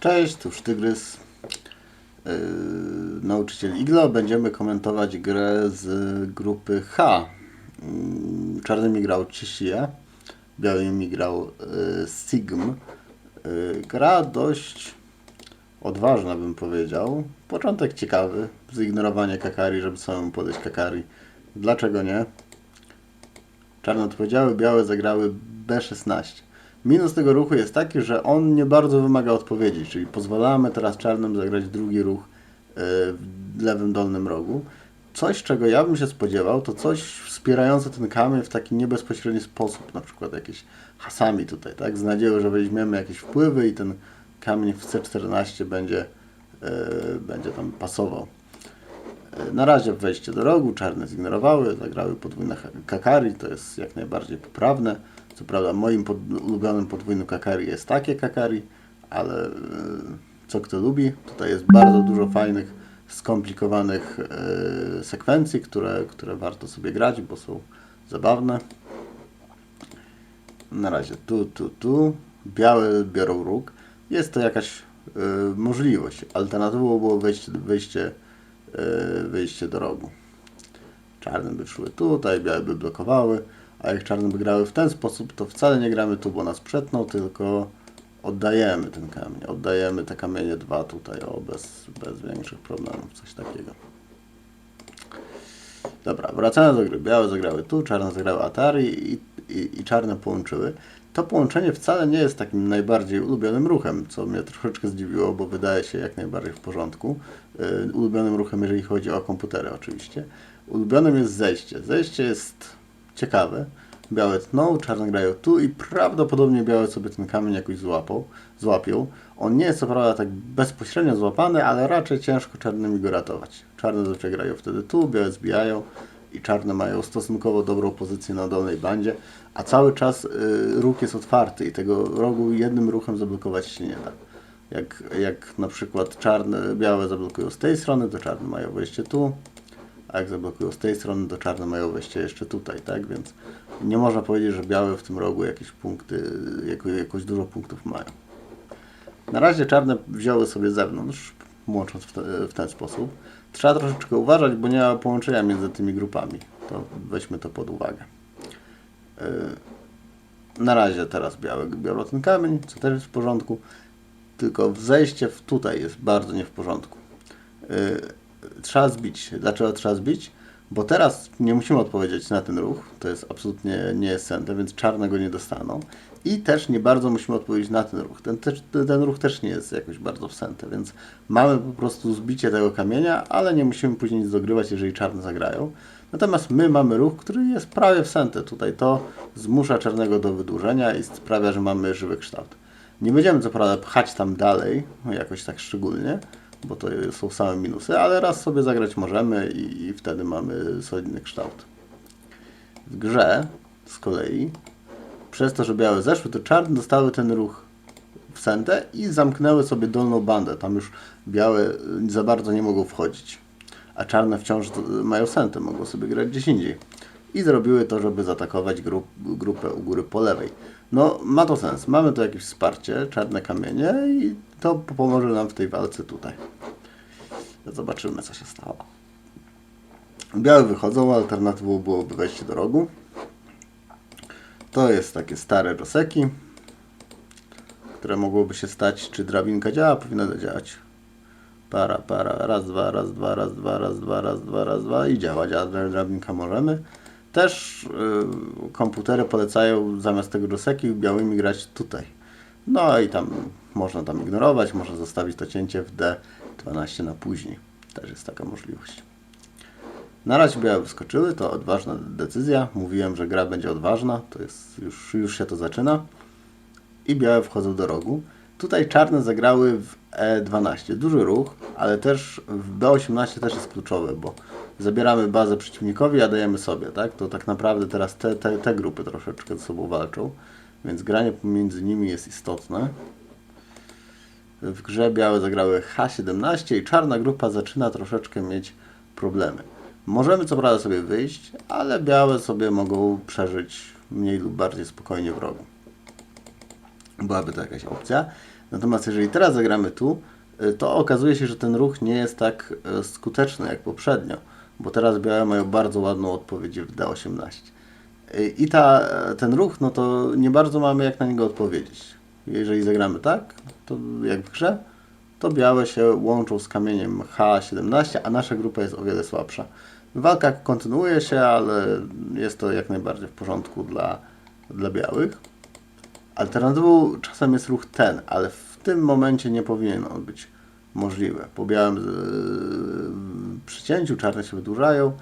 Cześć, tu Sztygrys, yy, nauczyciel Iglo. Będziemy komentować grę z grupy H. Yy, Czarnymi grał Cisia, białymi grał yy, Sigm. Yy, gra dość odważna, bym powiedział. Początek ciekawy, zignorowanie Kakari, żeby samemu podejść Kakari. Dlaczego nie? Czarne odpowiedziały, białe zagrały B16. Minus tego ruchu jest taki, że on nie bardzo wymaga odpowiedzi, czyli pozwalamy teraz czarnym zagrać drugi ruch e, w lewym dolnym rogu. Coś, czego ja bym się spodziewał, to coś wspierające ten kamień w taki niebezpośredni sposób, na przykład jakieś hasami tutaj, tak? Z nadzieją, że weźmiemy jakieś wpływy i ten kamień w C14 będzie, e, będzie tam pasował. E, Na razie wejście do rogu, czarne zignorowały, zagrały podwójne kakari, to jest jak najbardziej poprawne. Co prawda moim pod, ulubionym podwójnym kakari jest takie kakari, ale e, co kto lubi. Tutaj jest bardzo dużo fajnych, skomplikowanych e, sekwencji, które, które warto sobie grać, bo są zabawne. Na razie tu, tu, tu. Białe biorą róg. Jest to jakaś e, możliwość. Alternatywą było wejście, wyjście, e, wyjście do rogu. Czarne by szły tutaj, białe by blokowały, a jak czarne by grały w ten sposób, to wcale nie gramy tu, bo nas przetną, tylko oddajemy ten kamień. Oddajemy te kamienie dwa tutaj, o, bez, bez większych problemów, coś takiego. Dobra, wracając do gry. Białe zagrały tu, czarne zagrały Atari i, i, i czarne połączyły. To połączenie wcale nie jest takim najbardziej ulubionym ruchem, co mnie troszeczkę zdziwiło, bo wydaje się jak najbardziej w porządku. Yy, ulubionym ruchem, jeżeli chodzi o komputery oczywiście. Ulubionym jest zejście. Zejście jest ciekawe. Białe tną, czarne grają tu i prawdopodobnie białe sobie ten kamień jakoś złapał, złapią. On nie jest co prawda tak bezpośrednio złapany, ale raczej ciężko czarnymi go ratować. Czarne zazwyczaj grają wtedy tu, białe zbijają i czarne mają stosunkowo dobrą pozycję na dolnej bandzie, a cały czas y, róg jest otwarty i tego rogu jednym ruchem zablokować się nie da. Jak, jak na przykład czarne, białe zablokują z tej strony, to czarne mają wejście tu, a jak zablokują z tej strony, to czarne mają wejście jeszcze tutaj, tak? Więc nie można powiedzieć, że białe w tym rogu jakieś punkty, jako, jakoś dużo punktów mają. Na razie czarne wzięły sobie zewnątrz, łącząc w, te, w ten sposób. Trzeba troszeczkę uważać, bo nie ma połączenia między tymi grupami. To weźmy to pod uwagę. Yy, Na razie teraz białe biorą ten kamień, co też jest w porządku. Tylko zejście w tutaj jest bardzo nie w porządku. Yy, Trzeba zbić. Dlaczego trzeba zbić? Bo teraz nie musimy odpowiedzieć na ten ruch. To jest absolutnie nie jest sente, więc czarne go nie dostaną. I też nie bardzo musimy odpowiedzieć na ten ruch. Ten, ten ruch też nie jest jakoś bardzo w sente, więc mamy po prostu zbicie tego kamienia, ale nie musimy później nic dogrywać, jeżeli czarne zagrają. Natomiast my mamy ruch, który jest prawie w sente. Tutaj to zmusza czarnego do wydłużenia i sprawia, że mamy żywy kształt. Nie będziemy co prawda pchać tam dalej, jakoś tak szczególnie, bo to są same minusy, ale raz sobie zagrać możemy i, i wtedy mamy solidny kształt. W grze z kolei, przez to, że białe zeszły, to czarne dostały ten ruch w sentę i zamknęły sobie dolną bandę. Tam już białe za bardzo nie mogą wchodzić, a czarne wciąż mają sentę, mogą sobie grać gdzieś indziej. I zrobiły to, żeby zaatakować grup, grupę u góry po lewej. No, ma to sens. Mamy tu jakieś wsparcie, czarne kamienie i to pomoże nam w tej walce tutaj. Zobaczymy, co się stało. Białe wychodzą, alternatywą byłoby wejście do rogu. To jest takie stare Joseki, które mogłoby się stać, czy drabinka działa, powinna działać. Para, para, raz, dwa, raz, dwa, raz, dwa, raz, dwa, raz, dwa, raz, dwa i działa, działa drabinka możemy. Też y, komputery polecają zamiast tego Joseki białymi grać tutaj. No i tam można tam ignorować, można zostawić to cięcie w D12 na później. Też jest taka możliwość. Na razie białe wyskoczyły, to odważna decyzja. Mówiłem, że gra będzie odważna, to jest już, już się to zaczyna. I białe wchodzą do rogu. Tutaj czarne zagrały w E12. Duży ruch, ale też w B18 też jest kluczowe, bo zabieramy bazę przeciwnikowi, a dajemy sobie, tak? To tak naprawdę teraz te, te, te grupy troszeczkę ze sobą walczą, więc granie pomiędzy nimi jest istotne. W grze białe zagrały H17 i czarna grupa zaczyna troszeczkę mieć problemy. Możemy co prawda sobie wyjść, ale białe sobie mogą przeżyć mniej lub bardziej spokojnie w rogu. Byłaby to jakaś opcja. Natomiast jeżeli teraz zagramy tu, y, to okazuje się, że ten ruch nie jest tak y, skuteczny jak poprzednio, bo teraz białe mają bardzo ładną odpowiedź w D18. I ta, ten ruch, no to nie bardzo mamy jak na niego odpowiedzieć. Jeżeli zagramy tak, to jak w grze, to białe się łączą z kamieniem H17, a nasza grupa jest o wiele słabsza. Walka kontynuuje się, ale jest to jak najbardziej w porządku dla, dla białych. Alternatywą czasem jest ruch ten, ale w tym momencie nie powinien on być możliwy. Po białym yy, przycięciu czarne się wydłużają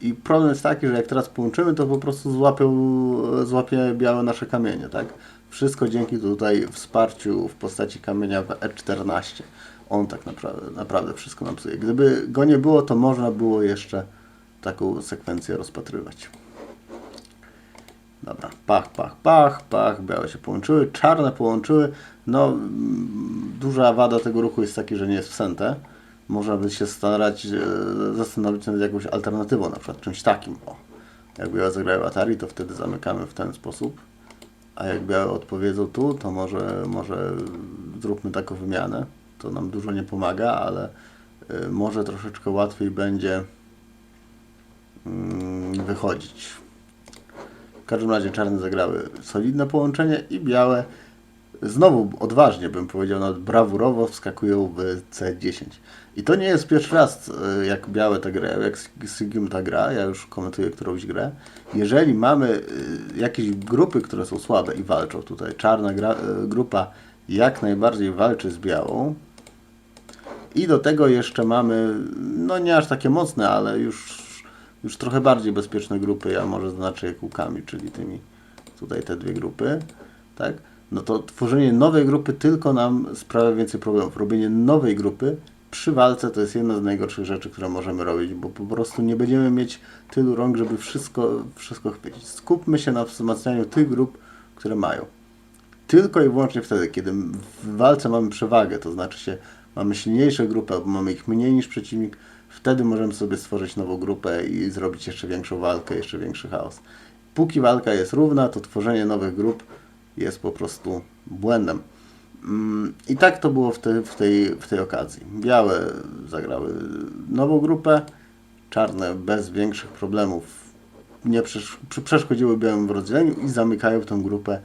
i problem jest taki, że jak teraz połączymy, to po prostu złapią, złapie białe nasze kamienie, tak? Wszystko dzięki tutaj wsparciu w postaci kamienia w E14. On tak naprawdę, naprawdę wszystko nam psuje. Gdyby go nie było, to można było jeszcze taką sekwencję rozpatrywać. Dobra, pach, pach, pach, pach, białe się połączyły, czarne połączyły. No, duża wada tego ruchu jest taki, że nie jest wsęte. Można by się starać e, zastanowić nad jakąś alternatywą, na przykład czymś takim. O, jak białe zagrają Atari, to wtedy zamykamy w ten sposób. A jak białe odpowiedzą tu, to może, może zróbmy taką wymianę. To nam dużo nie pomaga, ale y, może troszeczkę łatwiej będzie mm, wychodzić. W każdym razie czarne zagrały solidne połączenie i białe znowu odważnie bym powiedział, nawet brawurowo wskakują w C10. I to nie jest pierwszy raz, y, jak białe ta gra, jak Sigim ta gra, ja już komentuję którąś grę. Jeżeli mamy y, jakieś grupy, które są słabe i walczą tutaj, czarna gra, y, grupa jak najbardziej walczy z białą, i do tego jeszcze mamy, no nie aż takie mocne, ale już, już trochę bardziej bezpieczne grupy, ja może znaczę je kółkami, czyli tymi, tutaj te dwie grupy, tak? No to tworzenie nowej grupy tylko nam sprawia więcej problemów. Robienie nowej grupy przy walce to jest jedna z najgorszych rzeczy, które możemy robić, bo po prostu nie będziemy mieć tylu rąk, żeby wszystko, wszystko chwycić. Skupmy się na wzmacnianiu tych grup, które mają. Tylko i wyłącznie wtedy, kiedy w walce mamy przewagę, to znaczy się mamy silniejsze grupy, albo mamy ich mniej niż przeciwnik, wtedy możemy sobie stworzyć nową grupę i zrobić jeszcze większą walkę, jeszcze większy chaos. Póki walka jest równa, to tworzenie nowych grup jest po prostu błędem. Mm, I tak to było w, te, w, tej, w tej okazji. Białe zagrały nową grupę, czarne bez większych problemów nie przesz przeszkodziły białym w rozdzieleniu i zamykają tę grupę y,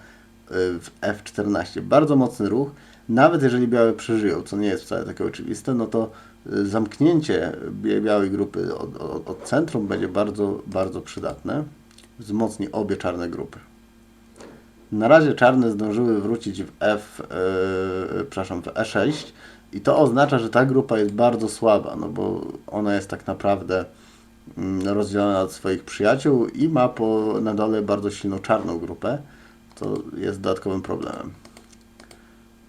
w F14. Bardzo mocny ruch. Nawet jeżeli białe przeżyją, co nie jest wcale takie oczywiste, no to y, zamknięcie białej grupy od, od, od centrum będzie bardzo, bardzo przydatne. Wzmocni obie czarne grupy. Na razie czarne zdążyły wrócić w F, yy, przepraszam, w E6 i to oznacza, że ta grupa jest bardzo słaba, no bo ona jest tak naprawdę mm, rozdzielona od swoich przyjaciół i ma po, na dole bardzo silną czarną grupę. To jest dodatkowym problemem.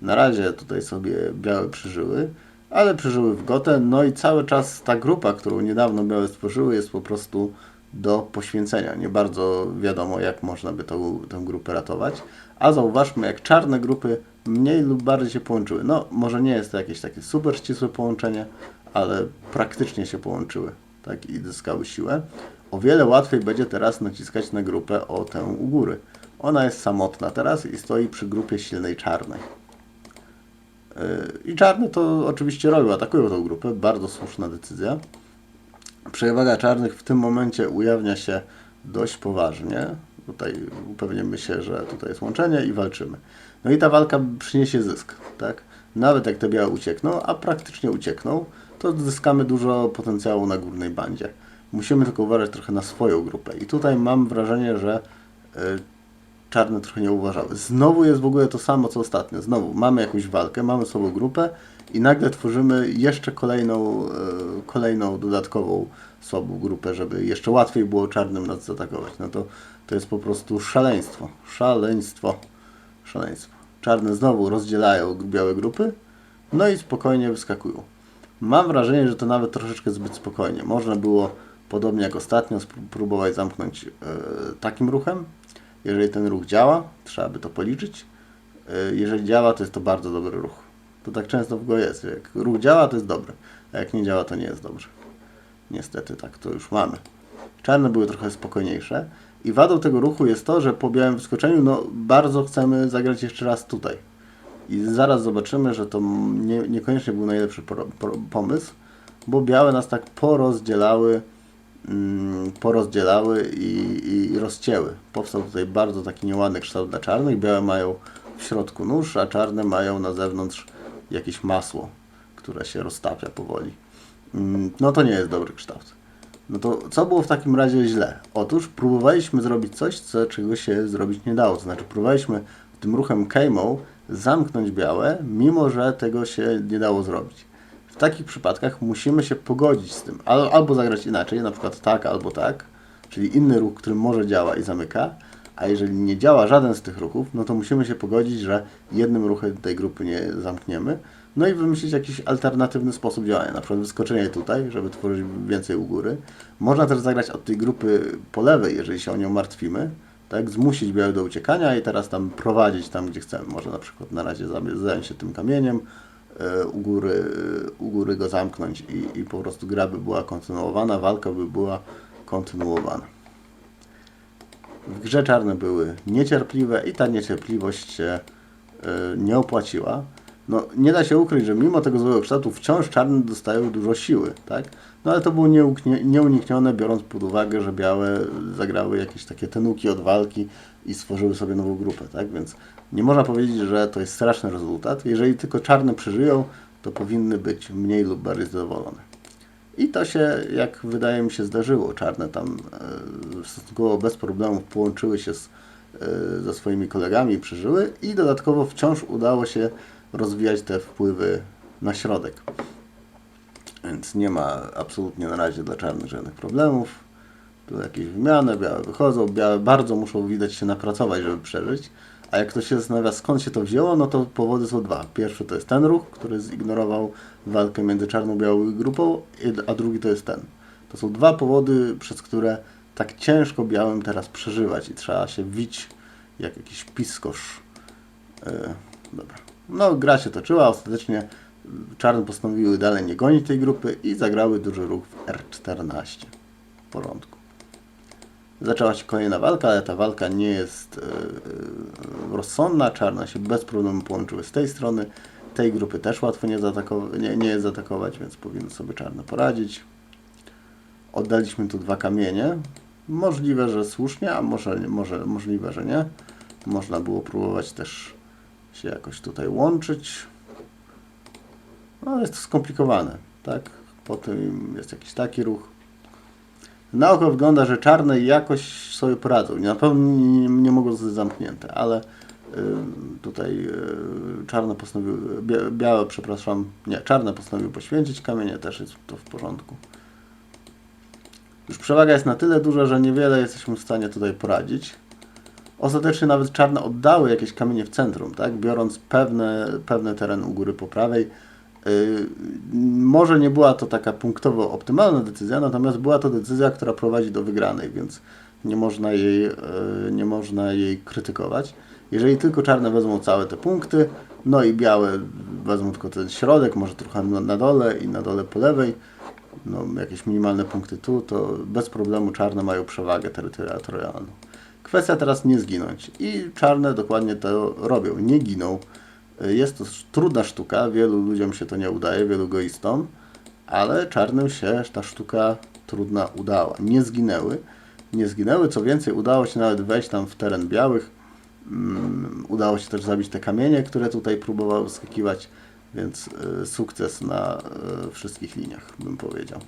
Na razie tutaj sobie białe przeżyły, ale przeżyły w gotę, no i cały czas ta grupa, którą niedawno białe stworzyły, jest po prostu do poświęcenia. Nie bardzo wiadomo, jak można by tą, tę grupę ratować. A zauważmy, jak czarne grupy mniej lub bardziej się połączyły. No, może nie jest to jakieś takie super ścisłe połączenie, ale praktycznie się połączyły tak, i zyskały siłę. O wiele łatwiej będzie teraz naciskać na grupę o tę u góry. Ona jest samotna teraz i stoi przy grupie silnej czarnej. Yy, I czarne to oczywiście robią, atakują tą grupę. Bardzo słuszna decyzja. Przewaga czarnych w tym momencie ujawnia się dość poważnie. Tutaj upewnimy się, że tutaj jest łączenie i walczymy. No i ta walka przyniesie zysk, tak? Nawet jak te białe uciekną, a praktycznie uciekną, to zyskamy dużo potencjału na górnej bandzie. Musimy tylko uważać trochę na swoją grupę. I tutaj mam wrażenie, że y, czarne trochę nie uważały. Znowu jest w ogóle to samo co ostatnio. Znowu mamy jakąś walkę, mamy słabą grupę i nagle tworzymy jeszcze kolejną, e, kolejną dodatkową słabą grupę, żeby jeszcze łatwiej było czarnym nas zaatakować. No to, to jest po prostu szaleństwo. Szaleństwo. Szaleństwo. Czarne znowu rozdzielają białe grupy, no i spokojnie wyskakują. Mam wrażenie, że to nawet troszeczkę zbyt spokojnie. Można było, podobnie jak ostatnio, spróbować zamknąć e, takim ruchem. Jeżeli ten ruch działa, trzeba by to policzyć. E, jeżeli działa, to jest to bardzo dobry ruch. To tak często w go jest. Jak ruch działa, to jest dobry, a jak nie działa, to nie jest dobrze. Niestety tak to już mamy. Czarne były trochę spokojniejsze i wadą tego ruchu jest to, że po białym wyskoczeniu no, bardzo chcemy zagrać jeszcze raz tutaj. I zaraz zobaczymy, że to nie, niekoniecznie był najlepszy pomysł, bo białe nas tak porozdzielały, porozdzielały i, i rozcięły. Powstał tutaj bardzo taki nieładny kształt dla czarnych. Białe mają w środku nóż, a czarne mają na zewnątrz jakieś masło, które się roztapia powoli. Mm, No to nie jest dobry kształt. No to co było w takim razie źle? Otóż próbowaliśmy zrobić coś, co, czego się zrobić nie dało. To znaczy próbowaliśmy tym ruchem Kejmą zamknąć białe, mimo że tego się nie dało zrobić. W takich przypadkach musimy się pogodzić z tym. Al- Albo zagrać inaczej, na przykład tak albo tak, czyli inny ruch, który może działa i zamyka, a jeżeli nie działa żaden z tych ruchów, no to musimy się pogodzić, że jednym ruchem tej grupy nie zamkniemy, no i wymyślić jakiś alternatywny sposób działania, na przykład wyskoczenie tutaj, żeby tworzyć więcej u góry. Można też zagrać od tej grupy po lewej, jeżeli się o nią martwimy, tak, zmusić białe do uciekania i teraz tam prowadzić tam, gdzie chcemy. Może na przykład na razie zająć się tym kamieniem, u góry, u góry go zamknąć i, i po prostu gra by była kontynuowana, walka by była kontynuowana. W grze czarne były niecierpliwe i ta niecierpliwość się y, nie opłaciła. No, nie da się ukryć, że mimo tego złego kształtu wciąż czarne dostają dużo siły, tak? No ale to było nieuniknione, biorąc pod uwagę, że białe zagrały jakieś takie tenuki od walki i stworzyły sobie nową grupę, tak? Więc nie można powiedzieć, że to jest straszny rezultat. Jeżeli tylko czarne przeżyją, to powinny być mniej lub bardziej zadowolone. I to się, jak wydaje mi się, zdarzyło. Czarne tam e, stosunkowo bez problemów połączyły się z, e, ze swoimi kolegami przeżyły i dodatkowo wciąż udało się rozwijać te wpływy na środek. Więc nie ma absolutnie na razie dla czarnych żadnych problemów. Tu jakieś wymiany, białe wychodzą, białe bardzo muszą widać się napracować, żeby przeżyć. A jak ktoś się zastanawia skąd się to wzięło, no to powody są dwa. Pierwszy to jest ten ruch, który zignorował walkę między czarną i białą grupą, a drugi to jest ten. To są dwa powody, przez które tak ciężko białym teraz przeżywać i trzeba się wić jak jakiś piskosz. E, dobra. No, gra się toczyła, ostatecznie czarne postanowiły dalej nie gonić tej grupy i zagrały duży ruch w R14. W porządku. Zaczęła się kolejna walka, ale ta walka nie jest e, rozsądna. Czarne się bez problemu połączyły z tej strony. Tej grupy też łatwo nie, nie, nie jest zaatakować, więc powinny sobie czarne poradzić. Oddaliśmy tu dwa kamienie. Możliwe, że słusznie, a może, może możliwe, że nie. Można było próbować też się jakoś tutaj łączyć. No, jest to skomplikowane, tak? Potem jest jakiś taki ruch. Na oko wygląda, że czarne jakoś sobie poradzą. Na pewno nie, nie mogą zostać zamknięte, ale y, tutaj y, czarne postanowiły, bia, białe, przepraszam, nie, czarne postanowiły poświęcić kamienie, też jest to w porządku. Już przewaga jest na tyle duża, że niewiele jesteśmy w stanie tutaj poradzić. Ostatecznie nawet czarne oddały jakieś kamienie w centrum, tak? biorąc pewne, pewne tereny u góry po prawej. Yy, może nie była to taka punktowo optymalna decyzja, natomiast była to decyzja, która prowadzi do wygranej, więc nie można jej, yy, nie można jej krytykować. Jeżeli tylko czarne wezmą całe te punkty, no i białe wezmą tylko ten środek, może trochę na dole i na dole po lewej, no, jakieś minimalne punkty tu, to bez problemu czarne mają przewagę terytorialną. Kwestia teraz nie zginąć. I czarne dokładnie to robią. Nie giną. Y, Jest to trudna sztuka, wielu ludziom się to nie udaje, wielu egoistom, ale czarnym się ta sztuka trudna udała. Nie zginęły. Nie zginęły, co więcej, udało się nawet wejść tam w teren białych. Mm, Udało się też zabić te kamienie, które tutaj próbowały skakiwać, więc y, sukces na y, wszystkich liniach, bym powiedział.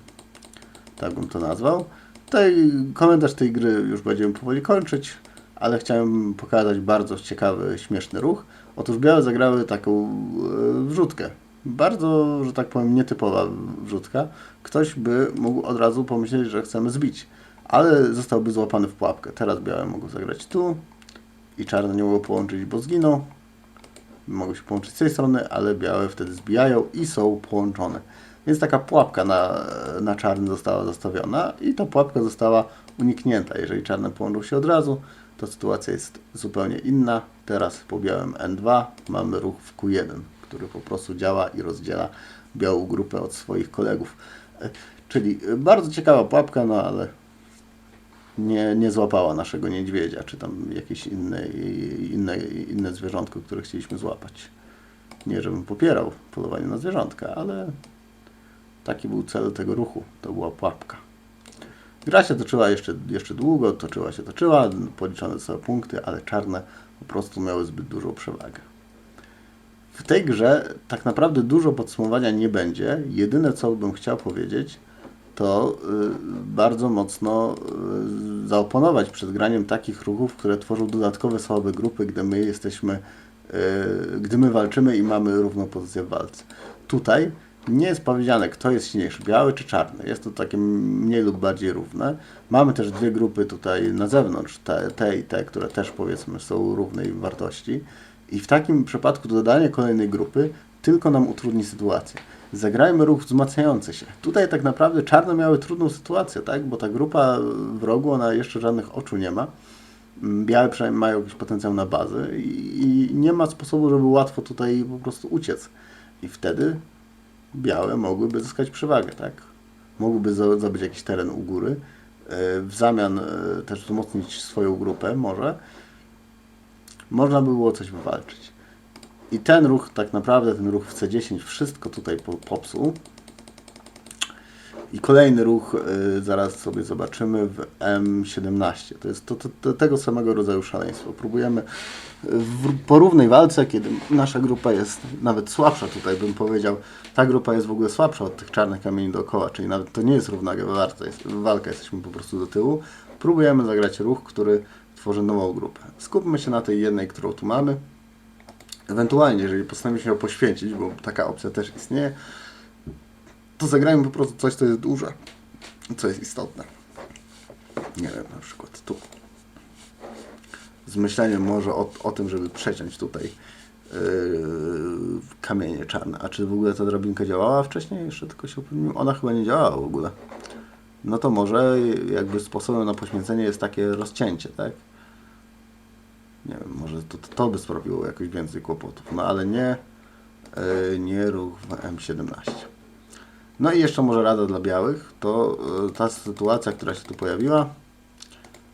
Tak bym to nazwał. Tutaj komentarz tej gry już będziemy powoli kończyć, ale chciałem pokazać bardzo ciekawy, śmieszny ruch. Otóż białe zagrały taką e, wrzutkę. Bardzo, że tak powiem, nietypowa wrzutka. Ktoś by mógł od razu pomyśleć, że chcemy zbić, ale zostałby złapany w pułapkę. Teraz białe mogą zagrać tu i czarne nie mogą połączyć, bo zginą. Mogą się połączyć z tej strony, ale białe wtedy zbijają i są połączone. Więc taka pułapka na, na czarny została zastawiona i ta pułapka została uniknięta. Jeżeli czarne połączą się od razu, to sytuacja jest zupełnie inna. Teraz po białym N2 mamy ruch w Q1, który po prostu działa i rozdziela białą grupę od swoich kolegów. Czyli bardzo ciekawa pułapka, no ale nie, nie złapała naszego niedźwiedzia, czy tam jakieś inne, inne, inne zwierzątko, które chcieliśmy złapać. Nie, żebym popierał polowanie na zwierzątka, ale taki był cel tego ruchu. To była pułapka. Gra się toczyła jeszcze, jeszcze długo, toczyła się, toczyła, policzone zostały punkty, ale czarne po prostu miały zbyt dużą przewagę. W tej grze tak naprawdę dużo podsumowania nie będzie. Jedyne co bym chciał powiedzieć, to y, bardzo mocno y, zaoponować przed graniem takich ruchów, które tworzą dodatkowe słabe grupy, gdy my jesteśmy, y, gdy my walczymy i mamy równą pozycję w walce. Tutaj nie jest powiedziane, kto jest silniejszy, biały czy czarny. Jest to takie mniej lub bardziej równe. Mamy też dwie grupy tutaj na zewnątrz, te, te i te, które też powiedzmy są równej wartości. I w takim przypadku dodanie kolejnej grupy tylko nam utrudni sytuację. Zagrajmy ruch wzmacniający się. Tutaj tak naprawdę czarne miały trudną sytuację, tak? bo ta grupa w rogu, ona jeszcze żadnych oczu nie ma. Mm, Białe przynajmniej mają jakiś potencjał na bazę i, i nie ma sposobu, żeby łatwo tutaj po prostu uciec. I wtedy białe mogłyby zyskać przewagę, tak? Mogłyby zdobyć jakiś teren u góry, e, w zamian e, też wzmocnić swoją grupę może. Można by było coś wywalczyć. I ten ruch, tak naprawdę ten ruch w C10 wszystko tutaj po- popsuł. I kolejny ruch, y, zaraz sobie zobaczymy, w M17. To jest to, to, to tego samego rodzaju szaleństwo. Próbujemy w, po równej walce, kiedy nasza grupa jest nawet słabsza, tutaj bym powiedział, ta grupa jest w ogóle słabsza od tych czarnych kamieni dookoła, czyli nawet to nie jest równa walka, jest, walka jesteśmy po prostu do tyłu. Próbujemy zagrać ruch, który tworzy nową grupę. Skupmy się na tej jednej, którą tu mamy. Ewentualnie, jeżeli postanowimy się ją poświęcić, bo taka opcja też istnieje, to zagrajmy po prostu coś, co jest duże, co jest istotne. Nie wiem, na przykład tu. Z myśleniem może o, o tym, żeby przeciąć tutaj yy, kamienie czarne. A czy w ogóle ta drabinka działała wcześniej? Jeszcze tylko się. Ona chyba nie działała w ogóle. No to może jakby sposobem na poświęcenie jest takie rozcięcie, tak? Nie wiem, może to, to, to by sprawiło jakoś więcej kłopotów. No ale nie, yy, nie ruch w M17. No i jeszcze może rada dla białych, to y, ta sytuacja, która się tu pojawiła,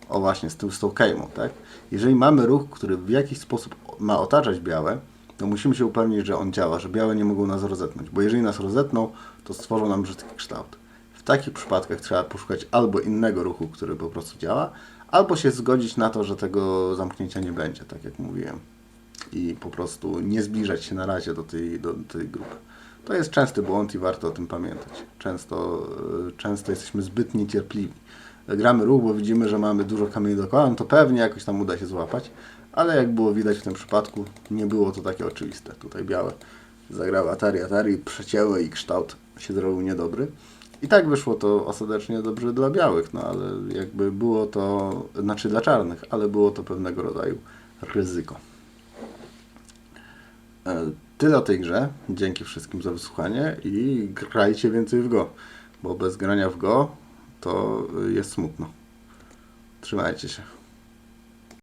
o właśnie, z tym z tą kejmą, tak? Jeżeli mamy ruch, który w jakiś sposób ma otaczać białe, to musimy się upewnić, że on działa, że białe nie mogą nas rozetnąć, bo jeżeli nas rozetną, to stworzą nam brzydki kształt. W takich przypadkach trzeba poszukać albo innego ruchu, który po prostu działa, albo się zgodzić na to, że tego zamknięcia nie będzie, tak jak mówiłem. I po prostu nie zbliżać się na razie do tej, do tej grupy. To jest częsty błąd i warto o tym pamiętać. Często, y, często jesteśmy zbyt niecierpliwi. Gramy ruch, bo widzimy, że mamy dużo kamieni dookoła, no to pewnie jakoś tam uda się złapać, ale jak było widać w tym przypadku, nie było to takie oczywiste. Tutaj białe zagrały Atari, Atari, przecięły i kształt się zrobił niedobry. I tak wyszło to ostatecznie dobrze dla białych, no ale jakby było to, znaczy dla czarnych, ale było to pewnego rodzaju ryzyko. Tyle o tej grze. Dzięki wszystkim za wysłuchanie i grajcie więcej w Go, bo bez grania w Go to jest smutno. Trzymajcie się.